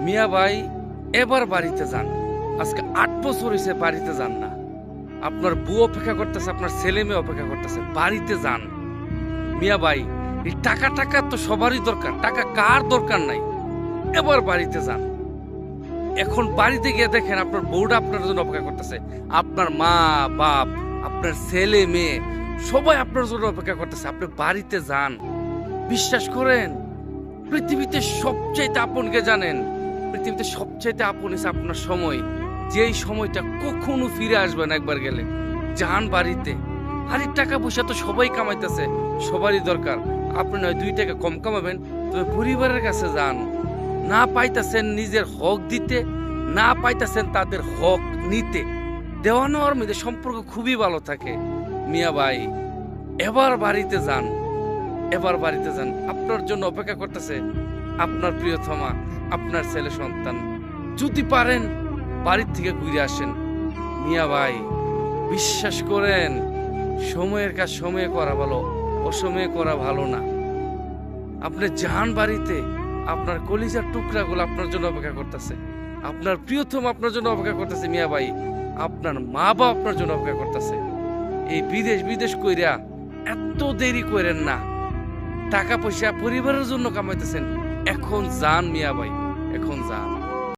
মিয়া ভাই এবার বাড়িতে যান। আজকে আট বছর হয়েছে বাড়িতে যান না। আপনার বউ অপেক্ষা করতেছে, আপনার ছেলে মেয়ে অপেক্ষা করতেছে, বাড়িতে যান। মিয়া ভাই, এই টাকা টাকা তো সবারই দরকার, টাকা কার দরকার নাই। এবার বাড়িতে যান। এখন বাড়িতে গিয়ে দেখেন আপনার বউটা আপনার জন্য অপেক্ষা করতেছে। আপনার মা, বাপ, আপনার ছেলে মেয়ে, সবাই আপনার জন্য অপেক্ষা করতেছে। আপনি বাড়িতে যান। বিশ্বাস করেন, পৃথিবীতে সবচাইতে আপনকে জানেন পৃথিবীতে সবচাইতে আপন হচ্ছে আপনার সময়। যেই সময়টা কখনো ফিরে আসবে না একবার গেলে। যান বাড়িতে। আরে টাকা পয়সা তো সবাই কামাইতেছে, সবারই দরকার। আপনি নয় দুই টাকা কম কামাবেন, তবে পরিবারের কাছে যান। না পাইতাছেন নিজের হক দিতে, না পাইতাছেন তাদের হক নিতে। দেওয়া নেওয়ার মধ্যে সম্পর্ক খুবই ভালো থাকে। মিয়া ভাই, এবার বাড়িতে যান। এবার বাড়িতে যান। আপনার জন্য অপেক্ষা করতেছে। আপনার প্রিয়তমা, আপনার ছেলে সন্তান। যদি পারেন, বাড়ির থেকে ঘুরে আসেন। মিয়া ভাই, বিশ্বাস করেন, সময়ের কাজ সময়ে করা ভালো, অসময়ে করা ভালো না। আপনি যান বাড়িতে, আপনার কলিজার টুকরাগুলো আপনার জন্য অপেক্ষা করতেছে। আপনার প্রিয়তম আপনার জন্য অপেক্ষা করতেছে, মিয়া ভাই। আপনার মা বাবা আপনার জন্য অপেক্ষা করতেছে। এই বিদেশ বিদেশ কইরা এত দেরি করেন না। টাকা পয়সা পরিবারের জন্য কামাইতেছেন। এখন যান মিয়া ভাই এখন যান